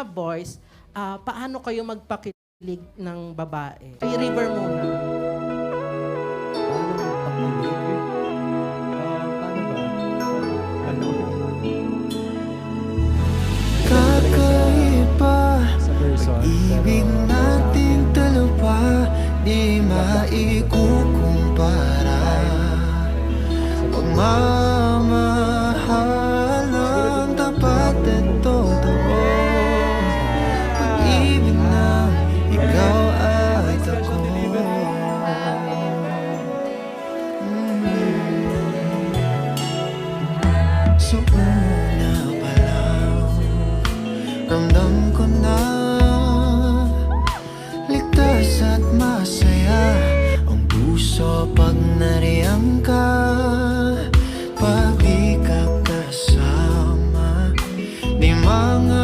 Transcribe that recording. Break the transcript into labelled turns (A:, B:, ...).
A: mga boys, ah, paano kayo magpakilig ng babae? Kay River muna.
B: Paano magpakilig? Ah, paano ba? Ano?
C: Kakaiba
B: Sa person.
C: Ibig nating dalawa Di maikukumpara Pagmamahal ko na. Ligtas at masaya Ang puso pag nariyang ka. Pag di ka kasama Di mga